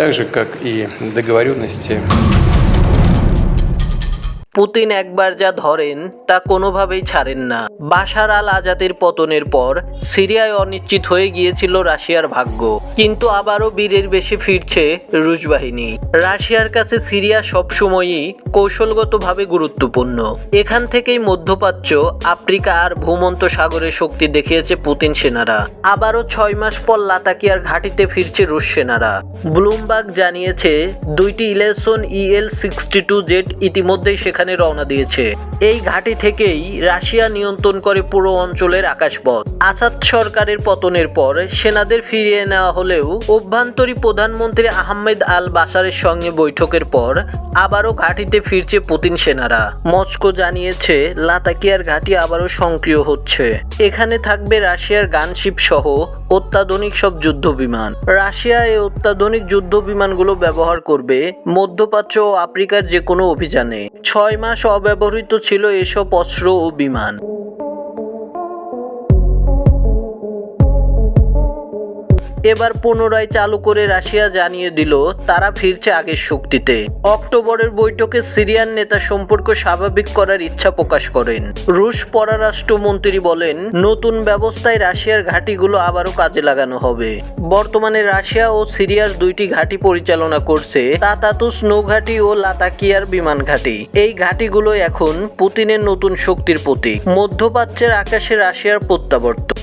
так же, как и договоренности Putin একবার যা ধরেন, তা কোনোভাবেই ছাড়েন না। বাশার আল আজাদের পতনের পর, সিরিয়ায় অনিশ্চিত হয়ে গিয়েছিল রাশিয়ার ভাগ্য। কিন্তু আবারও বীরের বেশি ফিরছে রুশ বাহিনী। রাশিয়ার কাছে সিরিয়া সবসময়ই কৌশলগতভাবে গুরুত্বপূর্ণ। এখান থেকেই মধ্যপ্রাচ্য, আফ্রিকা আর ভূমন্ত সাগরের শক্তি দেখিয়েছে পুতিন সেনারা। আবারও ছয় মাস পর লাতাকিয়ার ঘাঁটিতে ফিরছে রুশ সেনারা। ব্লুমবার্গ জানিয়েছে, দুইটি ইলেকশন ইএল সিক্সটি টু জেট ইতিমধ্যেই সেখানে রওনা দিয়েছে। এই ঘাঁটি থেকেই রাশিয়া নিয়ন্ত্রণ করে পুরো অঞ্চলের আকাশপথ। আসাদ সরকারের পতনের পর সেনাদের ফিরিয়ে নেওয়া হলেও অভ্যন্তরীণ প্রধানমন্ত্রী আহমেদ আল বাসারের সঙ্গে বৈঠকের পর আবারও ঘাঁটিতে ফিরছে পুতিন সেনারা। মস্কো জানিয়েছে, লাতাকিয়ার ঘাঁটি আবারও সক্রিয় হচ্ছে। এখানে থাকবে রাশিয়ার গানশিপ সহ অত্যাধুনিক সব যুদ্ধ বিমান রাশিয়া এই অত্যাধুনিক যুদ্ধ বিমানগুলো ব্যবহার করবে মধ্যপ্রাচ্য ও আফ্রিকার যে কোনো অভিযানে। ছয় মাস অব্যবহৃত ছিল এসব অস্ত্র ও বিমান। এবার পুনরায় চালু করে রাশিয়া জানিয়ে দিল, তারা ফিরছে আগের শক্তিতে। অক্টোবরের বৈঠকে সিরিয়ান নেতা সম্পর্ক স্বাভাবিক করার ইচ্ছা প্রকাশ করেন। রুশ পররাষ্ট্রমন্ত্রী বলেন, নতুন ব্যবস্থায় রাশিয়ার ঘাঁটিগুলো আবারও কাজে লাগানো হবে। বর্তমানে রাশিয়া ও সিরিয়ার দুইটি ঘাঁটি পরিচালনা করছে, তাতাতুস নৌঘাঁটি ও লাতাকিয়ার বিমান ঘাঁটি। এই ঘাঁটিগুলো এখন পুতিনের নতুন শক্তির প্রতীক। মধ্যপ্রাচ্যের আকাশে রাশিয়ার প্রত্যাবর্তন।